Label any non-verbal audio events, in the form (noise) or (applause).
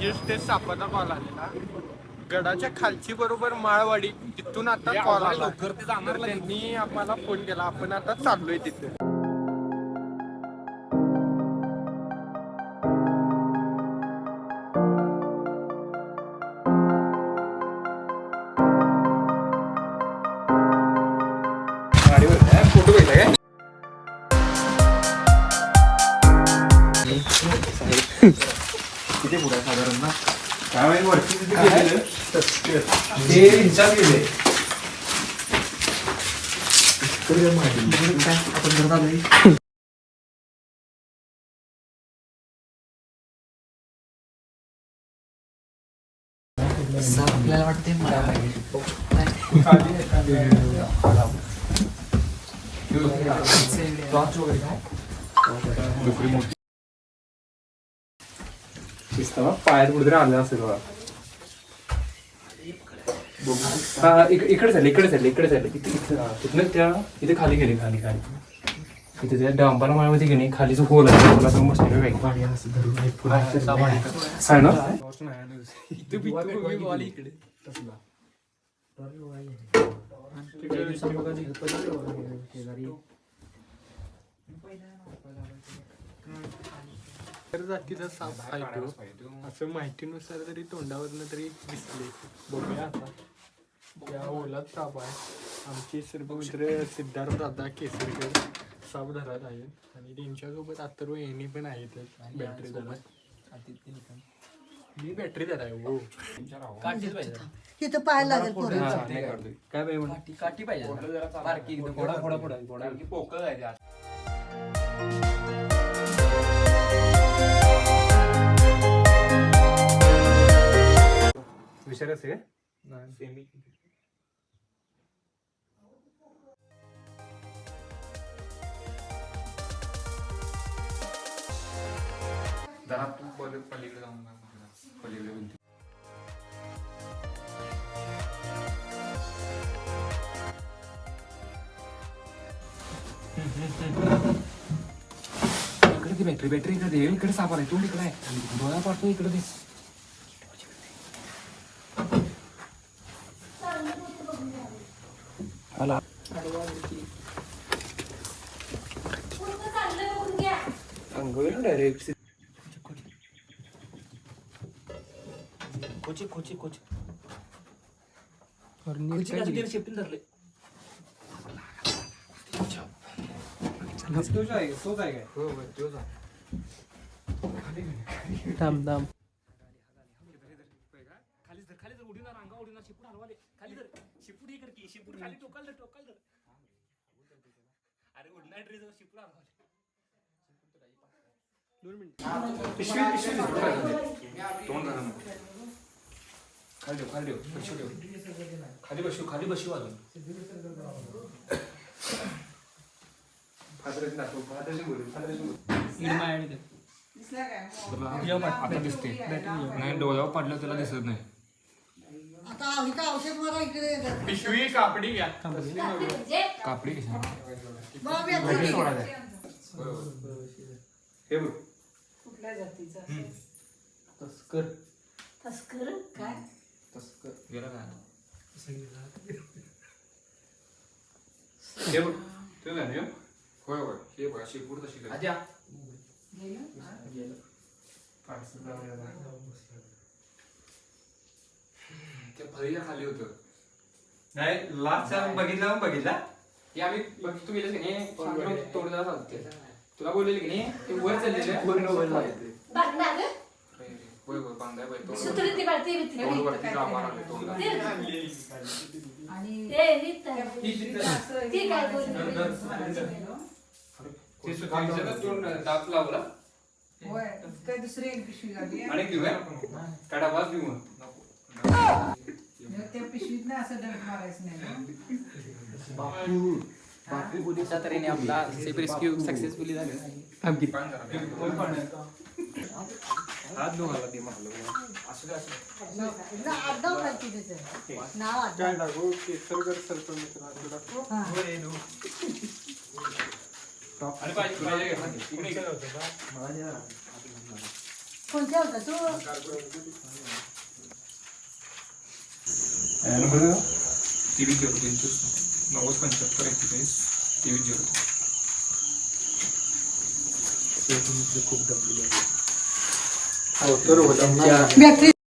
ते सापाचा कॉल आलेला. गडाच्या खालची बरोबर माळवाडी तिथून आता कॉल आला. तर त्यांनी आम्हाला फोन केला. आपण आता चाललोय तिथे. पुढे आहे साधारण ना. काय माहिती वरती किती गेलेलं? ते गेले. आपण घरात आलोय. आपल्याला वाटते मला पायात कुठेतरी आलं असेल बघा हा इक- इकडे झाले इकडे झाले इकडे झाले इथे इथे हा, तिथनं त्या इथे खाली गेले खाली खाली इथे त्या डांबाला माळमध्ये की नाही खाली जो होल आहे त्या होलातून बसलेलं वेग आहे ना तर जातीचा साप आहे तो. असं माहितीनुसार तरी तोंडावरनं तरी दिसले. बघूया आता. त्या ओलात साप आहे. आमचे सर्व मित्र सिद्धार्थ दादा केसरकर साप धरत आहेत. आणि त्यांच्यासोबत अथर्व यांनी पण आहेत बॅटरी धरत. मी बॅटरी धर आहे हो काठीच पाहिजे. तिथं पाहायला लागेल पोरं. काय बाई म्हणा काठी काठी पाहिजे. बारकी एकदम घोडा घोडा पोकळ आहे त्यात. विचार असे सेमी जरा तू पलीकडे जाऊन बघ मला. पलीकडे भिंती. इकडे ती बॅटरी बॅटरी इकडे दे इकडे साप आलाय तू इकडे आहे डोळा पाडतो इकडे दे आला अंगवेल डायरेक्ट कोची कोची कोची कोची का तिथे शिफ्टिंग धरले. तोच आहे तोच आहे काय हो हो, तोच आहे. थांब थांब. खाली धर खाली धर उडीना रांगा उडीना शिपूट हलवाले खाली धर. शिपूट खाली टोकाल धर टोकाल धर. अरे उडणार ड्रेसवर शिपूट हलवाले तोंड धरा मग. खाली ठेव खाली ठेव. बसू ठेव. खाली बसू खाली बसू अजून. फादराची दाखव फादराची बोल फादराची बोल. तुला आता दिसते. नाही डोळ्यावर पडलं तुला दिसत नाही. आता इथं औषध मारा इकडे. येतात. पिशवी कापडी घ्या. कापडी कशी. हे बघ. कुठल्या जातीचा? तस्कर. तस्कर? काय? तस्कर. गेला काय हे बघ. ते झाले हो. होय होय. हे बघा शेपूट तशी गेली. आजा गेलं त्या फळीच्या खाली होतं. नाही लास्ट बघितला बघितला? हे आम्ही बघ तू गेलेस की नाही? तोंड तोंडला चालते तुला बोललेलं की नाही? ते वर चाललेलं. (laughs) पूर्ण वर बांधणार ग? होय होय बांधाय पाहिजे तोंड सुतळी ती बाळती भीती. तोंड वरती जांभळा आले तोंडाला. आणि ते रीत आहे. ती काय बोलली? ते सुचीचं तोंड दाब लावला. होय काय दुसरी एक पिशवी लागली आणि देऊ काय काय डबाच देऊ मग त्या पिशवीत ना असं डंक मारायचं नाही. बापू. बापू पोलीसच्या तऱ्हेने आपला सेफ रेस्क्यू सक्सेसफुली झालं. आडनाव माहिती त्याचं. नाव मित्र हा. कोणत्या होता तू? तेवीस झिरो तीनशे नव्वद पंच्याहत्तर एक्केचाळीस तेवीस झिरो खूप दमलेली आहे. हो,